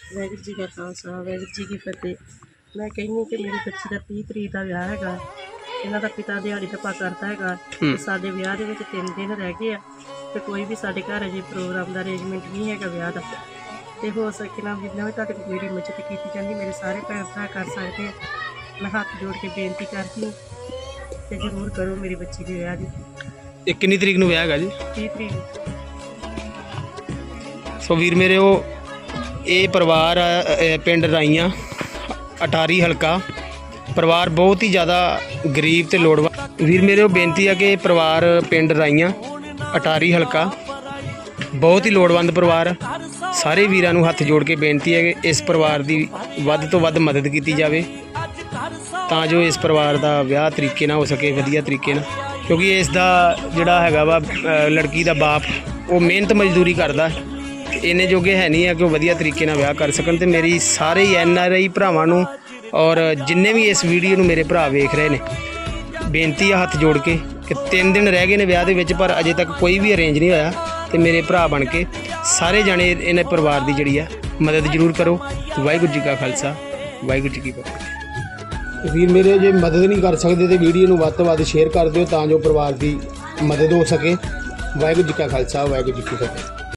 ਵਾਹਿਗੁਰੂ ਜੀ ਕਾ ਖਾਲਸਾ ਵਾਹਿਗੁਰੂ ਜੀ ਕੀ ਫਤਿਹ। ਮੈਂ ਕਹਿੰਦੀ ਕਿ ਮੇਰੀ ਬੱਚੀ ਦਾ 30 ਤਰੀਕ ਦਾ ਵਿਆਹ ਹੈਗਾ। ਇਹਨਾਂ ਦਾ ਪਿਤਾ ਦਿਹਾੜੀ ਟੱਪਾ ਕਰਦਾ ਹੈਗਾ। ਤੇ ਸਾਡੇ ਵਿਆਹ ਦੇ ਵਿੱਚ 3 ਦਿਨ ਰਹਿ ਗਏ ਆ ਤੇ ਕੋਈ ਵੀ ਸਾਡੇ ਘਰ ਅਜੇ ਪ੍ਰੋਗਰਾਮ ਦਾ ਅਰੇਂਜਮੈਂਟ ਨਹੀਂ ਹੈਗਾ ਵਿਆਹ ਦਾ। ਤੇ ਹੋ ਸਕੇ ਨਾ ਜਿੰਨਾ ਵੀ ਤੁਹਾਡੇ ਮੇਰੀ ਮਦਦ ਕੀਤੀ ਜਾਂਦੀ ਮੇਰੇ ਸਾਰੇ ਭੈਣ ਭਰਾ ਕਰ ਸਕਦੇ ਆ। ਮੈਂ ਹੱਥ ਜੋੜ ਕੇ ਬੇਨਤੀ ਕਰਦੀ ਹਾਂ ਤੇ ਜ਼ਰੂਰ ਕਰੋ ਮੇਰੀ ਬੱਚੀ ਦੇ ਵਿਆਹ ਦੀ। ਇਹ ਕਿੰਨੀ ਤਰੀਕ ਨੂੰ ਵਿਆਹ ਹੈਗਾ ਜੀ? 30 ਤਰੀਕ। ਸੋ ਵੀਰ ਮੇਰੇ ਉਹ ਇਹ ਪਰਿਵਾਰ ਅ, ਪਿੰਡ ਰਾਈਆਂ ਅਟਾਰੀ ਹਲਕਾ ਪਰਿਵਾਰ ਬਹੁਤ ਹੀ ਜ਼ਿਆਦਾ ਗਰੀਬ ਤੇ ਲੋੜਵੰਦ ਵੀਰ ਮੇਰੇ ਉਹ ਬੇਨਤੀ ਆ ਕਿ ਇਹ ਪਰਿਵਾਰ ਪਿੰਡ ਰਾਈਆਂ ਅਟਾਰੀ ਹਲਕਾ ਬਹੁਤ ਹੀ ਲੋੜਵੰਦ ਪਰਿਵਾਰ ਆ। ਸਾਰੇ ਵੀਰਾਂ ਨੂੰ ਹੱਥ ਜੋੜ ਕੇ ਬੇਨਤੀ ਹੈ ਕਿ ਇਸ ਪਰਿਵਾਰ ਦੀ ਵੱਧ ਤੋਂ ਵੱਧ ਮਦਦ ਕੀਤੀ ਜਾਵੇ ਤਾਂ ਜੋ ਇਸ ਪਰਿਵਾਰ ਦਾ ਵਿਆਹ ਤਰੀਕੇ ਨਾਲ ਹੋ ਸਕੇ ਵਧੀਆ ਤਰੀਕੇ ਨਾਲ ਕਿਉਂਕਿ ਇਸ ਦਾ ਜਿਹੜਾ ਹੈਗਾ ਵਾ ਅ, ਲੜਕੀ ਦਾ ਬਾਪ ਉਹ ਮਿਹਨਤ ਮਜ਼ਦੂਰੀ ਕਰਦਾ ਹੈ। ਤੇ ਇੰਨੇ ਜੋਗੇ ਹੈ ਨਹੀਂ ਆ ਕਿ ਉਹ ਵਧੀਆ ਤਰੀਕੇ ਨਾਲ ਵਿਆਹ ਕਰ ਸਕਣ ਤੇ ਮੇਰੀ ਸਾਰੇ ਹੀ ਐਨ ਆਰ ਆਈ ਭਰਾਵਾਂ ਨੂੰ ਔਰ ਜਿੰਨੇ ਵੀ ਇਸ ਵੀਡੀਓ ਨੂੰ ਮੇਰੇ ਭਰਾ ਵੇਖ ਰਹੇ ਨੇ, ਬੇਨਤੀ ਆ ਹੱਥ ਜੋੜ ਕੇ ਕਿ 3 ਦਿਨ ਰਹਿ ਗਏ ਨੇ ਵਿਆਹ ਦੇ ਵਿੱਚ, ਪਰ ਅਜੇ ਤੱਕ ਕੋਈ ਵੀ ਅਰੇਂਜ ਨਹੀਂ ਹੋਇਆ ਤੇ ਮੇਰੇ ਭਰਾ ਬਣ ਕੇ ਸਾਰੇ ਜਾਣੇ ਇਹਨਾਂ ਪਰਿਵਾਰ ਦੀ ਜਿਹੜੀ ਆ, ਮਦਦ ਜ਼ਰੂਰ ਕਰੋ। ਵਾਹਿਗੁਰੂ ਜੀ ਕਾ ਖਾਲਸਾ, ਵਾਹਿਗੁਰੂ ਜੀ ਕੀ ਫਤਿਹ। ਵੀਰ ਮੇਰੇ ਜੇ ਮਦਦ ਨਹੀਂ ਕਰ ਸਕਦੇ ਤੇ ਵੀਡੀਓ ਨੂੰ ਵੱਧ ਤੋਂ ਵੱਧ ਸ਼ੇਅਰ ਕਰ ਦਿਓ ਤਾਂ ਜੋ ਪਰਿਵਾਰ ਦੀ ਮਦਦ ਹੋ ਸਕੇ। ਵਾਹਿਗੁਰੂ ਜੀ ਕਾ ਖਾਲਸਾ, ਵਾਹਿਗੁਰੂ ਜੀ ਕੀ ਫਤਿਹ।